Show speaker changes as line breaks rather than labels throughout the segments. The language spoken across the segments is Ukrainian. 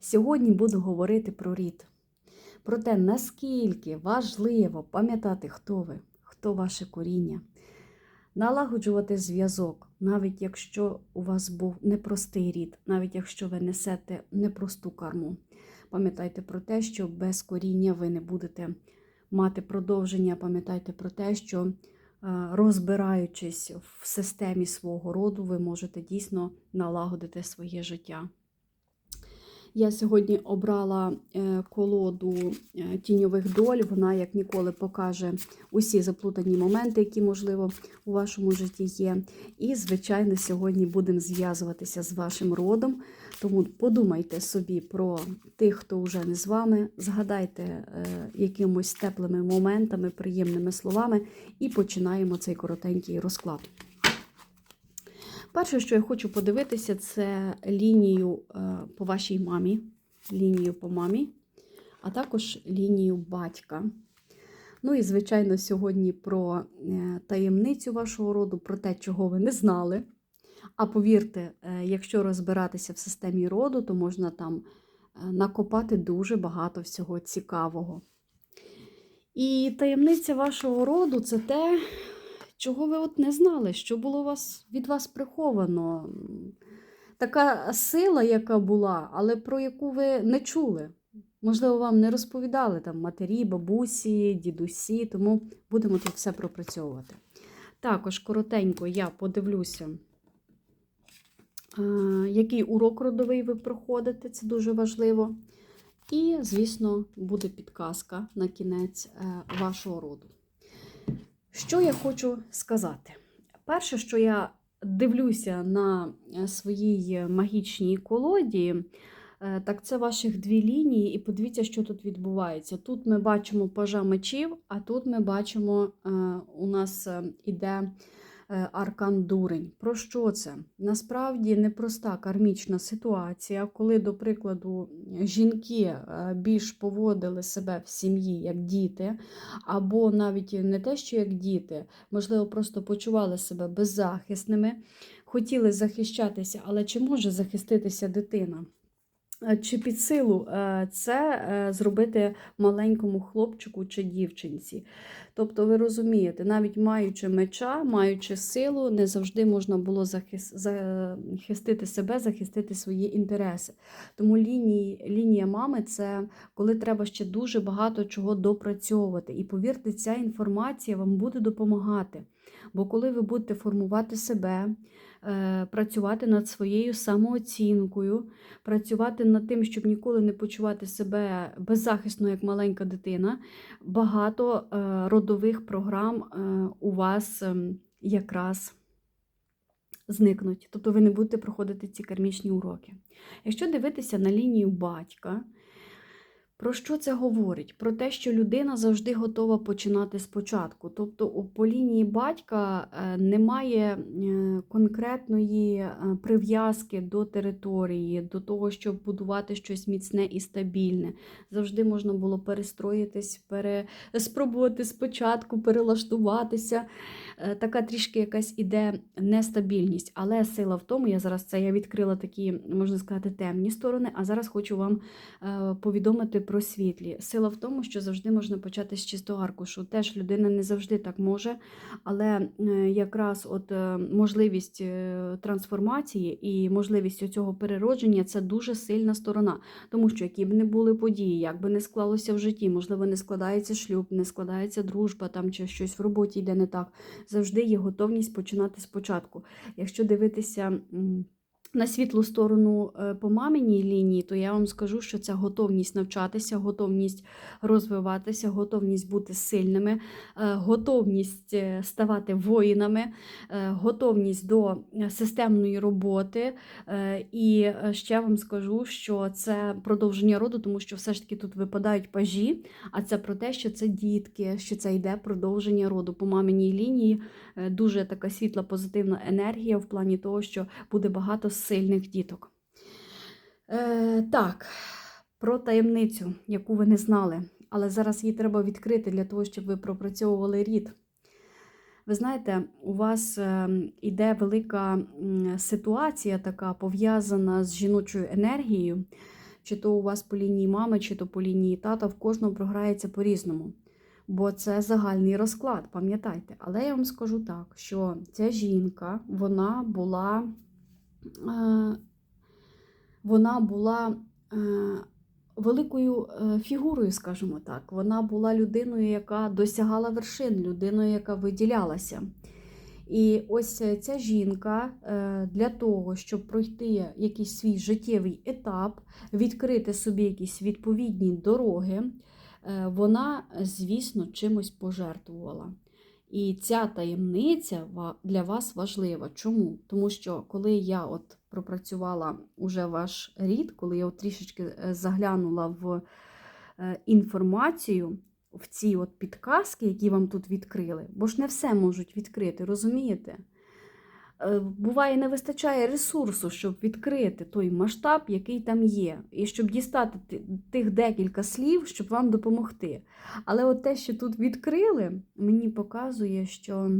Сьогодні буду говорити про рід, про те, наскільки важливо пам'ятати, хто ви, хто ваше коріння, налагоджувати зв'язок, навіть якщо у вас був непростий рід, навіть якщо ви несете непросту карму. Пам'ятайте про те, що без коріння ви не будете мати продовження. Пам'ятайте про те, що е, розбираючись в системі свого роду, ви можете дійсно налагодити своє життя. Я сьогодні обрала е, колоду е, тіньових доль. Вона, як ніколи, покаже усі заплутані моменти, які, можливо, у вашому житті є. І, звичайно, сьогодні будемо зв'язуватися з вашим родом. Тому подумайте собі про тих, хто вже не з вами, згадайте е, якимось теплими моментами, приємними словами, і починаємо цей коротенький розклад. Перше, що я хочу подивитися, це лінію е, по вашій мамі, лінію по мамі, а також лінію батька. Ну і, звичайно, сьогодні про е, таємницю вашого роду, про те, чого ви не знали. А повірте, е, якщо розбиратися в системі роду, то можна там накопати дуже багато всього цікавого. І таємниця вашого роду це те, чого ви от не знали, що було вас, від вас приховано. Така сила, яка була, але про яку ви не чули. Можливо, вам не розповідали там матері, бабусі, дідусі, тому будемо тут все пропрацьовувати. Також коротенько я подивлюся, який урок родовий ви проходите, це дуже важливо. І, звісно, буде підказка на кінець е, вашого роду. Що я хочу сказати? Перше, що я дивлюся на е, своїй магічній колоді, е, так це ваших дві лінії, і подивіться, що тут відбувається. Тут ми бачимо пажа мечів, а тут ми бачимо, е, у нас іде Е, аркан дурень. Про що це? Насправді непроста кармічна ситуація, коли, до прикладу, жінки е, більш поводили себе в сім'ї як діти, або навіть не те, що як діти, можливо, просто почували себе беззахисними, хотіли захищатися, але чи може захиститися дитина? Е, чи під силу е, це е, зробити маленькому хлопчику чи дівчинці? Тобто, ви розумієте, навіть маючи меча, маючи силу, не завжди можна було захистити себе, захистити свої інтереси. Тому лінії, лінія мами це коли треба ще дуже багато чого допрацьовувати. І повірте, ця інформація вам буде допомагати. Бо коли ви будете формувати себе, Е, працювати над своєю самооцінкою, працювати над тим, щоб ніколи не почувати себе беззахисно, як маленька дитина. Багато е, родових програм е, у вас ем, якраз зникнуть. Тобто ви не будете проходити ці кармічні уроки. Якщо дивитися на лінію батька, про що це говорить? Про те, що людина завжди готова починати спочатку. Тобто, по лінії батька е, немає е, конкретної е, прив'язки до території, до того, щоб будувати щось міцне і стабільне. Завжди можна було перестроїтись, пере... спробувати спочатку перелаштуватися. Така трішки якась іде нестабільність. Але сила в тому, я зараз це я відкрила такі, можна сказати, темні сторони, а зараз хочу вам повідомити про світлі. Сила в тому, що завжди можна почати з чистого аркушу. Теж людина не завжди так може, але е, якраз от е, можливість е, трансформації і можливість цього переродження це дуже сильна сторона. Тому що, які б не були події, як би не склалося в житті, можливо, не складається шлюб, не складається дружба там чи щось в роботі йде не так. Завжди є готовність починати спочатку. Якщо дивитися на світлу сторону е, по маминій лінії, то я вам скажу, що це готовність навчатися, готовність розвиватися, готовність бути сильними, е, готовність е, ставати воїнами, готовність до системної роботи. І ще вам скажу, що це продовження роду, тому що все ж таки тут випадають пажі, а це про те, що це дітки, що це йде продовження роду по маминій лінії. Дуже така світла, позитивна енергія в плані того, що буде багато сильних діток. Е, Так, про таємницю, яку ви не знали, але зараз її треба відкрити для того, щоб ви пропрацьовували рід. Ви знаєте, у вас йде е, велика ситуація, така пов'язана з жіночою енергією. чи то у вас по лінії мами, чи то по лінії тата, в кожного програється по-різному. Бо це загальний розклад, пам'ятайте. Але я вам скажу так, що ця жінка, вона була, вона була е, великою е, фігурою, скажімо так. Вона була людиною, яка досягала вершин, людиною, яка виділялася. І ось е, ця жінка е, для того, щоб пройти якийсь свій життєвий етап, відкрити собі якісь відповідні дороги, е, вона, звісно, чимось пожертвувала. І ця таємниця для вас важлива. Чому? Тому що коли я от пропрацювала уже ваш рід, коли я от трішечки е, заглянула в е, інформацію, в ці от підказки, які вам тут відкрили, бо ж не все можуть відкрити, розумієте? Е, Буває, не вистачає ресурсу, щоб відкрити той масштаб, який там є, і щоб дістати тих декілька слів, щоб вам допомогти. Але от те, що тут відкрили, мені показує, що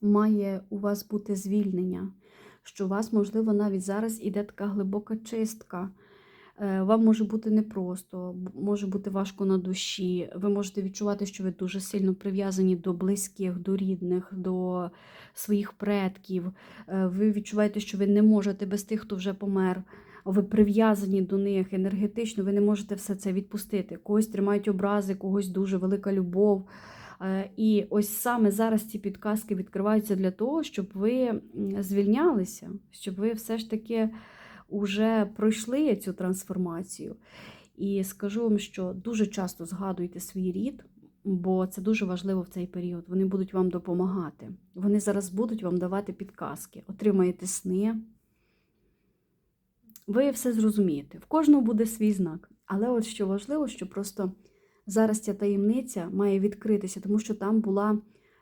має у вас бути звільнення, що у вас, можливо, навіть зараз іде така глибока чистка. Е, Вам може бути непросто, може бути важко на душі. Ви можете відчувати, що ви дуже сильно прив'язані до близьких, до рідних, до своїх предків. Е, Ви відчуваєте, що ви не можете без тих, хто вже помер. Ви прив'язані до них енергетично, ви не можете все це відпустити. Когось тримають образи, когось дуже велика любов. Е, І ось саме зараз ці підказки відкриваються для того, щоб ви звільнялися, щоб ви все ж таки вже пройшли цю трансформацію. І скажу вам, що дуже часто згадуйте свій рід, бо це дуже важливо в цей період. Вони будуть вам допомагати. Вони зараз будуть вам давати підказки, отримаєте сни. Ви все зрозумієте. В кожного буде свій знак. Але от що важливо, що просто зараз ця таємниця має відкритися, тому що там була.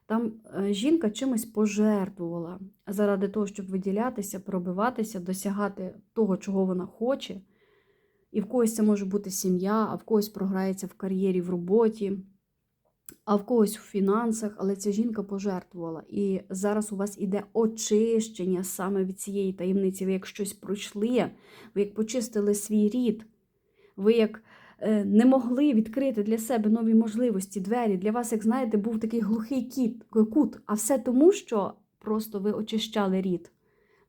Там е, жінка чимось пожертвувала заради того, щоб виділятися, пробиватися, досягати того, чого вона хоче. І в когось це може бути сім'я, а в когось програється в кар'єрі, в роботі, а в когось в фінансах, але ця жінка пожертвувала. І зараз у вас іде очищення саме від цієї таємниці. Ви як щось пройшли, ви як почистили свій рід, ви як не могли відкрити для себе нові можливості, двері. Для вас, як знаєте, був такий глухий кіт, кут. А все тому, що просто ви очищали рід,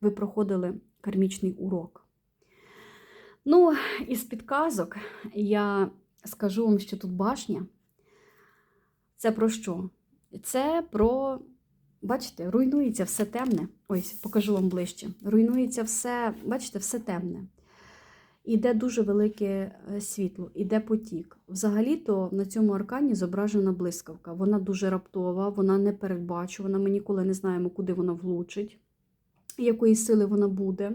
ви проходили кармічний урок. Ну, із підказок я скажу вам, що тут башня. Це про що? Це про, бачите, руйнується все темне. Ось, покажу вам ближче. Руйнується все, бачите, все темне. Іде дуже велике е, світло, іде потік. Взагалі-то на цьому аркані зображена блискавка. Вона дуже раптова, вона непередбачувана. Ми ніколи не знаємо, куди вона влучить, якої сили вона буде.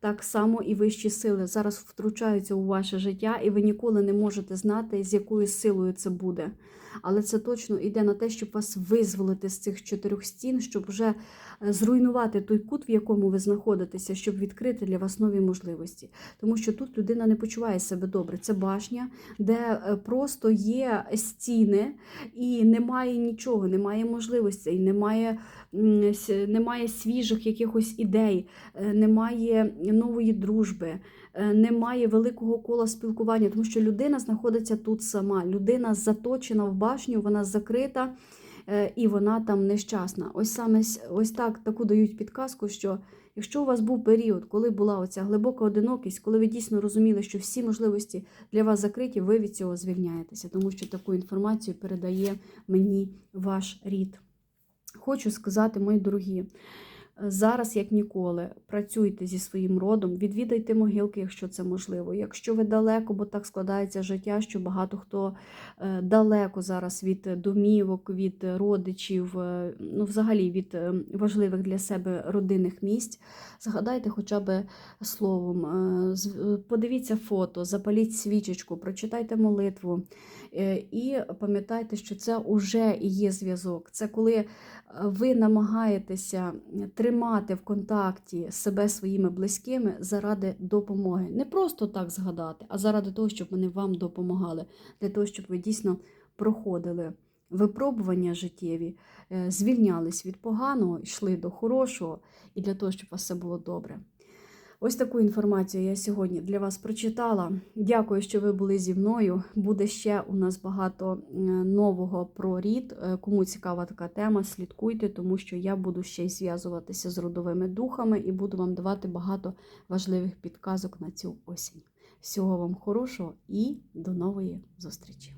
Так само і вищі сили зараз втручаються у ваше життя, і ви ніколи не можете знати, з якою силою це буде. Але це точно йде на те, щоб вас визволити з цих чотирьох стін, щоб вже е, зруйнувати той кут, в якому ви знаходитеся, щоб відкрити для вас нові можливості. Тому що тут людина не почуває себе добре. Це башня, де е, просто є стіни, і немає нічого, немає можливостей, немає, немає свіжих якихось ідей, е, немає нової дружби, е, немає великого кола спілкування, тому що людина знаходиться тут сама. Людина заточена в башню, вона закрита е, і вона там нещасна. Ось саме ось так таку дають підказку, що якщо у вас був період, коли була оця глибока одинокість, коли ви дійсно розуміли, що всі можливості для вас закриті, ви від цього звільняєтеся, тому що таку інформацію передає мені ваш рід. Хочу сказати, мої дорогі, зараз, як ніколи, працюйте зі своїм родом, відвідайте могилки, якщо це можливо. Якщо ви далеко, бо так складається життя, що багато хто е, далеко зараз від домівок, від родичів, е, ну, взагалі від е, важливих для себе родинних місць, згадайте хоча б словом, подивіться фото, запаліть свічечку, прочитайте молитву. І пам'ятайте, що це вже і є зв'язок. Це коли ви намагаєтеся тримати в контакті себе своїми близькими заради допомоги. Не просто так згадати, а заради того, щоб вони вам допомагали, для того, щоб ви дійсно проходили випробування життєві, е, звільнялись від поганого, йшли до хорошого, і для того, щоб у вас все було добре. Ось таку інформацію я сьогодні для вас прочитала. Дякую, що ви були зі мною. Буде ще у нас багато е, нового про рід. Е, Кому цікава така тема, слідкуйте, тому що я буду ще й зв'язуватися з родовими духами і буду вам давати багато важливих підказок на цю осінь. Всього вам хорошого і до нової зустрічі!